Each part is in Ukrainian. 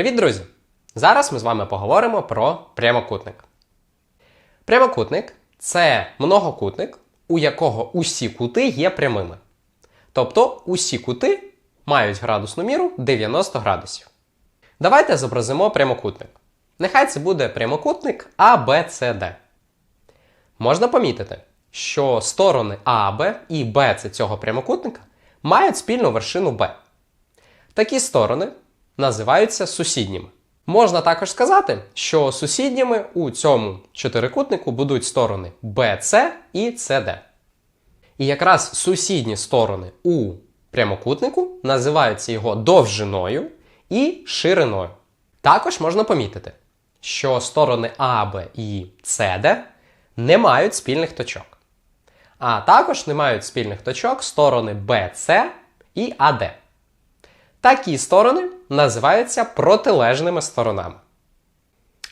Привіт, друзі! Зараз ми з вами поговоримо про прямокутник. Прямокутник це многокутник, у якого усі кути є прямими. Тобто усі кути мають градусну міру 90 градусів. Давайте зобразимо прямокутник. Нехай це буде прямокутник ABCD. Можна помітити, що сторони АБ і БЦ цього прямокутника мають спільну вершину Б. Такі сторони називаються сусідніми. Можна також сказати, що сусідніми у цьому чотирикутнику будуть сторони BC і CD. І якраз сусідні сторони у прямокутнику називаються його довжиною і шириною. Також можна помітити, що сторони АБ і CD не мають спільних точок. А також не мають спільних точок сторони BC і AD. Такі сторони називаються протилежними сторонами.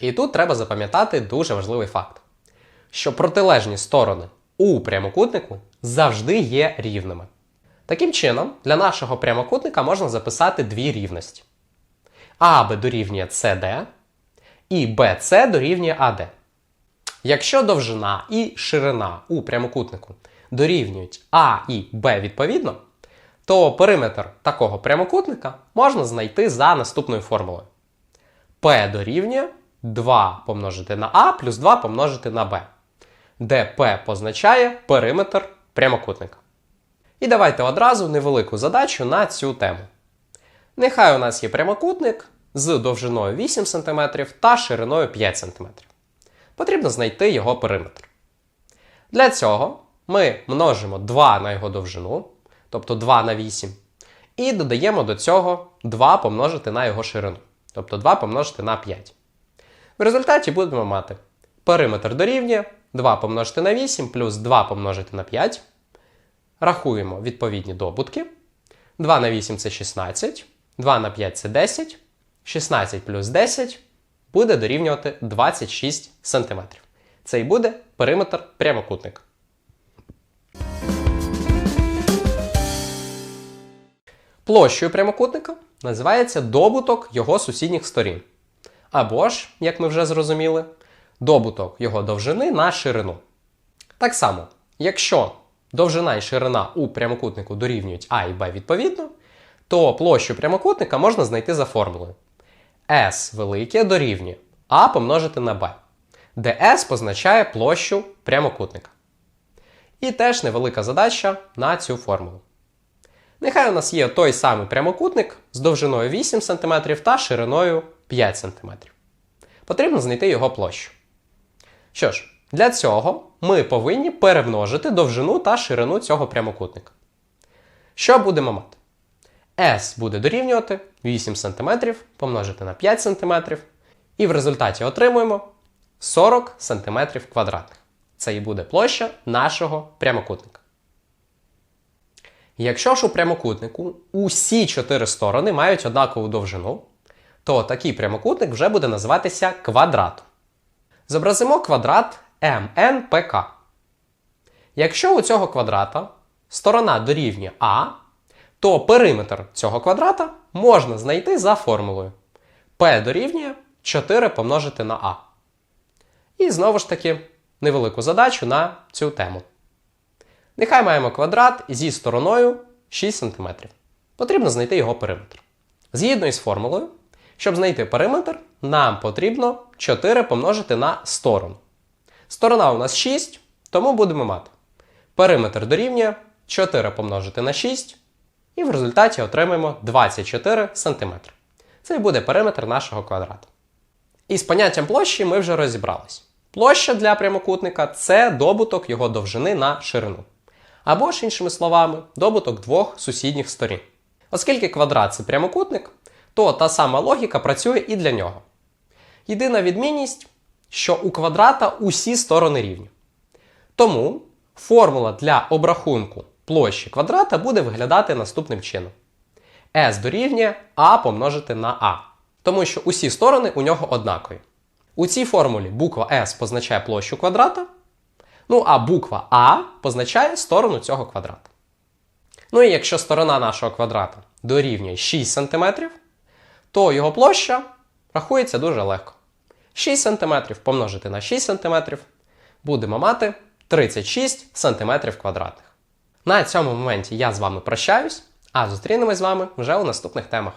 І тут треба запам'ятати дуже важливий факт, що протилежні сторони у прямокутнику завжди є рівними. Таким чином, для нашого прямокутника можна записати дві рівності. АБ дорівнює CD і BC дорівнює AD. Якщо довжина і ширина у прямокутнику дорівнюють А і Б відповідно, то периметр такого прямокутника можна знайти за наступною формулою. P дорівнює 2 помножити на А плюс 2 помножити на Б, де P позначає периметр прямокутника. І давайте одразу невелику задачу на цю тему. Нехай у нас є прямокутник з довжиною 8 см та шириною 5 см. Потрібно знайти його периметр. Для цього ми множимо 2 на його довжину, тобто 2 на 8, і додаємо до цього 2 помножити на його ширину, тобто 2 помножити на 5. В результаті будемо мати периметр дорівнює 2 помножити на 8 плюс 2 помножити на 5. Рахуємо відповідні добутки. 2 на 8 це 16, 2 на 5 це 10, 16 плюс 10 буде дорівнювати 26 см. Це і буде периметр прямокутника. Площею прямокутника називається добуток його сусідніх сторін. Або ж, як ми вже зрозуміли, добуток його довжини на ширину. Так само, якщо довжина і ширина у прямокутнику дорівнюють А і Б відповідно, то площу прямокутника можна знайти за формулою. S велике дорівнює А помножити на Б, де S позначає площу прямокутника. І теж невелика задача на цю формулу. Нехай у нас є той самий прямокутник з довжиною 8 см та шириною 5 см. Потрібно знайти його площу. Що ж, для цього ми повинні перемножити довжину та ширину цього прямокутника. Що будемо мати? S буде дорівнювати 8 см помножити на 5 см, і в результаті отримуємо 40 см квадратних. Це і буде площа нашого прямокутника. Якщо ж у прямокутнику усі чотири сторони мають однакову довжину, то такий прямокутник вже буде називатися квадратом. Зобразимо квадрат МНПК. Якщо у цього квадрата сторона дорівнює А, то периметр цього квадрата можна знайти за формулою P дорівнює 4 помножити на А. І знову ж таки невелику задачу на цю тему. Нехай маємо квадрат зі стороною 6 см. Потрібно знайти його периметр. Згідно із формулою, щоб знайти периметр, нам потрібно 4 помножити на сторону. Сторона у нас 6, тому будемо мати. Периметр дорівнює 4 помножити на 6, і в результаті отримаємо 24 см. Це і буде периметр нашого квадрата. І з поняттям площі ми вже розібрались. Площа для прямокутника це добуток його довжини на ширину. Або ж, іншими словами, добуток двох сусідніх сторін. Оскільки квадрат це прямокутник, то та сама логіка працює і для нього. Єдина відмінність, що у квадрата усі сторони рівні. Тому формула для обрахунку площі квадрата буде виглядати наступним чином: S дорівнює А помножити на А. Тому що усі сторони у нього однакові. У цій формулі буква S позначає площу квадрата, ну а буква А позначає сторону цього квадрата. Ну і якщо сторона нашого квадрата дорівнює 6 см, то його площа Рахується дуже легко. 6 см помножити на 6 см будемо мати 36 см квадратних. На цьому моменті я з вами прощаюсь, а зустрінемось з вами вже у наступних темах.